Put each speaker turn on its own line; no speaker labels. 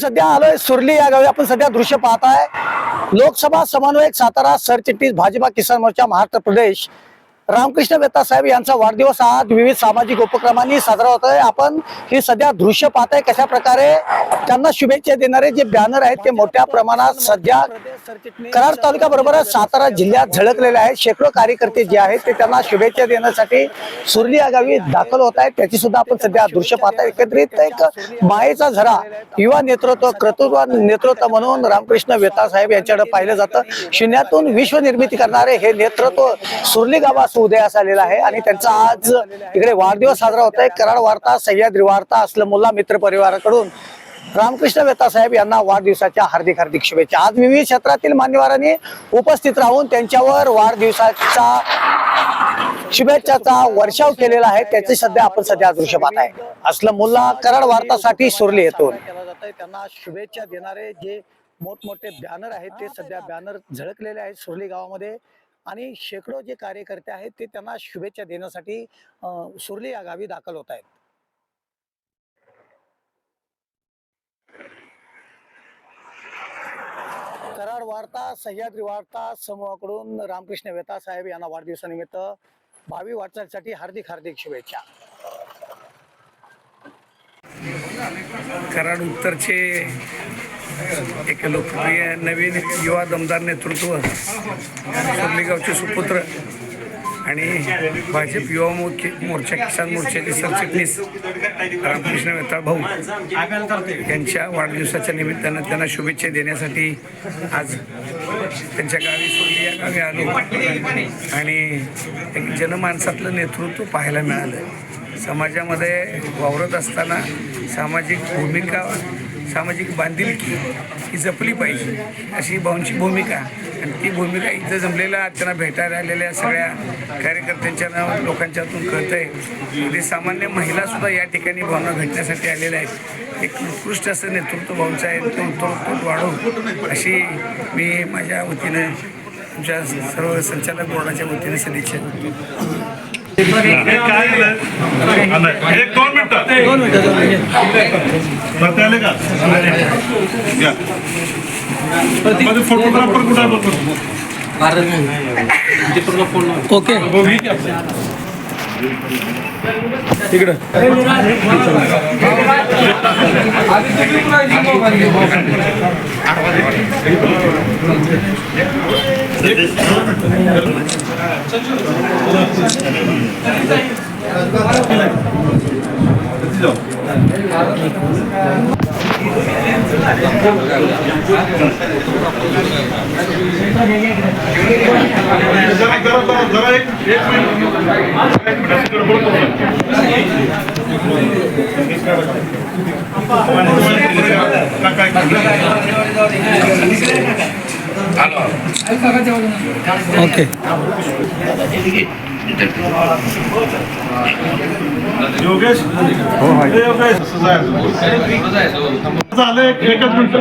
सध्या आलोय सुरली या गावी. आपण सध्या दृश्य पाहताय. लोकसभा समन्वयक सातारा सरचिटणीस भाजपा किसान मोर्चा महाराष्ट्र प्रदेश. रामकृष्ण वेता साहेब यांचा वाढदिवस आज विविध सामाजिक उपक्रमांनी साजरा होतोय. आपण हे सध्या दृश्य पाहताय कशा प्रकारे त्यांना शुभेच्छा देणारे जे बॅनर आहेत ते मोठ्या प्रमाणात सध्या कराड तालुका बरोबरच सातारा जिल्ह्यात झळकलेले आहेत. शेकडो कार्यकर्ते जे आहेत ते त्यांना शुभेच्छा देण्यासाठी सुरली या गावी दाखल होत आहेत. त्याची सुद्धा आपण सध्या दृश्य पाहताय. एकत्रित एक मायेचा झरा युवा नेतृत्व कर्तृत्व नेतृत्व म्हणून रामकृष्ण वेता साहेब यांच्याकडे पाहिलं जातं. शून्यातून विश्व निर्मिती करणारे हे नेतृत्व सुरली गावात उदयास आलेला आहे आणि त्यांचा आज इकडे वाढदिवस साजरा होत आहे कराड वार्ता सह्याद्री वार्ता असलं मुला मित्र परिवाराकडून रामकृष्ण वेता साहेब यांना वाढदिवसाच्या हार्दिक हार्दिक शुभेच्छा. आज विविध क्षेत्रातील मान्यवरांनी उपस्थित राहून त्यांच्यावर वाढदिवसाचा शुभेच्छाचा वर्षाव केलेला आहे. त्याचे सध्या आपण सध्या दृश्य पाहत आहे. असलं मुला कराड वार्तासाठी सुरली येतो त्यांना शुभेच्छा देणारे जे मोठमोठे बॅनर आहेत ते सध्या बॅनर झळकलेले आहेत सुरली गावामध्ये. आणि शेकडो जे कार्यकर्ते आहेत ते त्यांना शुभेच्छा देण्यासाठी सुरली या गावी दाखल होत आहेत. कराड वार्ता सह्याद्री वार्ता समूहाकडून रामकृष्ण वेता साहेब यांना वाढदिवसानिमित्त भावी वाटचालीसाठी हार्दिक हार्दिक शुभेच्छा.
कराड उत्तरचे एक लोकप्रिय नवीन युवा दमदार नेतृत्व सुर्लीगावचे सुपुत्र आणि भाजप युवा मोर्चे मोर्चा किसान मोर्चाचे सरचिटणीस रामकृष्ण वेताळ भाऊ यांच्या वाढदिवसाच्या निमित्तानं त्यांना शुभेच्छा देण्यासाठी आज त्यांच्या गावी सोडली या गावी आलो. आणि एक जनमानसातलं नेतृत्व पाहायला मिळालं. समाजामध्ये वावरत असताना सामाजिक भूमिका सामाजिक बांधिलकी ही जपली पाहिजे. अशी भाऊंची भूमिका. आणि ती भूमिका इथं जमलेल्या त्यांना भेटायला आलेल्या सगळ्या कार्यकर्त्यांच्या नाव लोकांच्यातून कळत आहे म्हणजे ते सामान्य महिलासुद्धा या ठिकाणी भावना भेटण्यासाठी आलेल्या आहेत. एक उत्कृष्ट असं नेतृत्व भाऊंचं आहे. तो उत्तरोत्तर वाढवू अशी मी माझ्या वतीनं तुमच्या सर्व संचालक बोर्डाच्या वतीने सदिच्छा देतो.
एक दोन मिनिटं दोन मिनिटं का माझे फोटोग्राफर कुठे आहे
ओके
तिकडं. Hello.
ओके
योगेश? हे योगेश. झालं एक एकच मिनिट.